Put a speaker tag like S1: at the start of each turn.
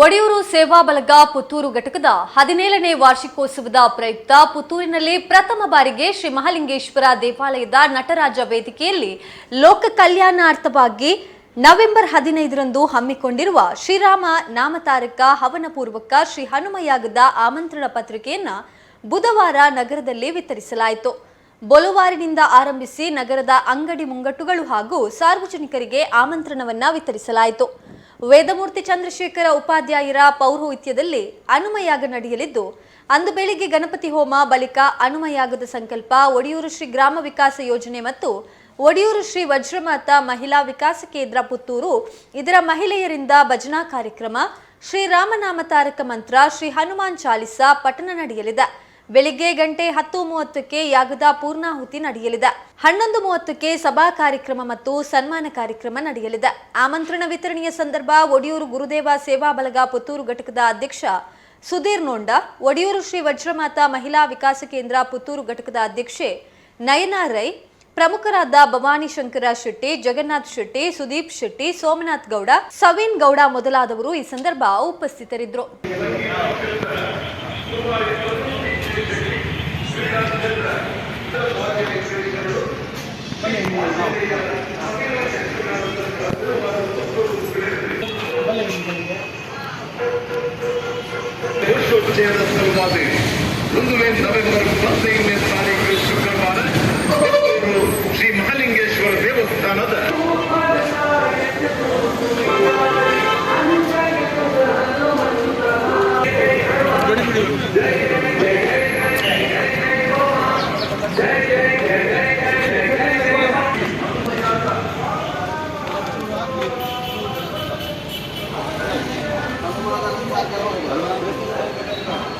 S1: ಒಡಿಯೂರು ಸೇವಾ ಬಲಗ ಪುತ್ತೂರು ಘಟಕದ ಹದಿನೇಳನೇ ವಾರ್ಷಿಕೋತ್ಸವದ ಪ್ರಯುಕ್ತ ಪುತ್ತೂರಿನಲ್ಲಿ ಪ್ರಥಮ ಬಾರಿಗೆ ಶ್ರೀ ಮಹಾಲಿಂಗೇಶ್ವರ ದೇವಾಲಯದ ನಟರಾಜ ವೇದಿಕೆಯಲ್ಲಿ ಲೋಕ ಕಲ್ಯಾಣಾರ್ಥವಾಗಿ ನವೆಂಬರ್ ಹದಿನೈದರಂದು ಹಮ್ಮಿಕೊಂಡಿರುವ ಶ್ರೀರಾಮ ನಾಮತಾರಕ ಹವನ ಪೂರ್ವಕ ಶ್ರೀ ಹನುಮಯಾಗದ ಆಮಂತ್ರಣ ಪತ್ರಿಕೆಯನ್ನು ಬುಧವಾರ ನಗರದಲ್ಲಿ ವಿತರಿಸಲಾಯಿತು. ಬೊಲುವಾರಿನಿಂದ ಆರಂಭಿಸಿ ನಗರದ ಅಂಗಡಿ ಮುಂಗಟ್ಟುಗಳು ಹಾಗೂ ಸಾರ್ವಜನಿಕರಿಗೆ ಆಮಂತ್ರಣವನ್ನು ವಿತರಿಸಲಾಯಿತು. ವೇದಮೂರ್ತಿ ಚಂದ್ರಶೇಖರ ಉಪಾಧ್ಯಾಯರ ಪೌರೋಹಿತ್ಯದಲ್ಲಿ ಅನುಮಯಾಗ ನಡೆಯಲಿದ್ದು, ಅಂದು ಬೆಳಿಗ್ಗೆ ಗಣಪತಿ ಹೋಮ ಬಳಿಕ ಅನುಮಯಾಗದ ಸಂಕಲ್ಪ, ಒಡಿಯೂರು ಶ್ರೀ ಗ್ರಾಮ ವಿಕಾಸ ಯೋಜನೆ ಮತ್ತು ಒಡಿಯೂರು ಶ್ರೀ ವಜ್ರಮಾತ ಮಹಿಳಾ ವಿಕಾಸ ಕೇಂದ್ರ ಪುತ್ತೂರು, ಇದರ ಮಹಿಳೆಯರಿಂದ ಭಜನಾ ಕಾರ್ಯಕ್ರಮ ಶ್ರೀರಾಮನಾಮ ತಾರಕ ಮಂತ್ರ, ಶ್ರೀ ಹನುಮಾನ್ ಚಾಲಿಸ ಪಠಣ ನಡೆಯಲಿದೆ. ಬೆಳಿಗ್ಗೆ ಗಂಟೆ ಹತ್ತು ಮೂವತ್ತಕ್ಕೆ ಯಾಗದ ಪೂರ್ಣಾಹುತಿ ನಡೆಯಲಿದೆ. ಹನ್ನೊಂದು ಮೂವತ್ತಕ್ಕೆ ಸಭಾ ಕಾರ್ಯಕ್ರಮ ಮತ್ತು ಸನ್ಮಾನ ಕಾರ್ಯಕ್ರಮ ನಡೆಯಲಿದೆ. ಆಮಂತ್ರಣ ವಿತರಣೆಯ ಸಂದರ್ಭ ಒಡಿಯೂರು ಗುರುದೇವ ಸೇವಾ ಬಳಗ ಪುತ್ತೂರು ಘಟಕದ ಅಧ್ಯಕ್ಷ ಸುಧೀರ್ ನೋಂಡ, ಒಡಿಯೂರು ಶ್ರೀ ವಜ್ರಮಾತ ಮಹಿಳಾ ವಿಕಾಸ ಕೇಂದ್ರ ಪುತ್ತೂರು ಘಟಕದ ಅಧ್ಯಕ್ಷೆ ನಯನಾ ರೈ, ಪ್ರಮುಖರಾದ ಭವಾನಿ ಶಂಕರ ಶೆಟ್ಟಿ, ಜಗನ್ನಾಥ್ ಶೆಟ್ಟಿ, ಸುದೀಪ್ ಶೆಟ್ಟಿ, ಸೋಮನಾಥ್ ಗೌಡ, ಸವೀನ್ ಗೌಡ ಮೊದಲಾದವರು ಈ ಸಂದರ್ಭ ಉಪಸ್ಥಿತರಿದ್ದರು.
S2: ముందు నవంబర్ ಹದಿನೈದನೇ ತಾರೀಕು ಶುಕ್ರವಾರ ಶ್ರೀ ಮಹಾಲಿಂಗೇಶ್ವರ ದೇವಸ್ಥಾನದ Thank you. Yeah.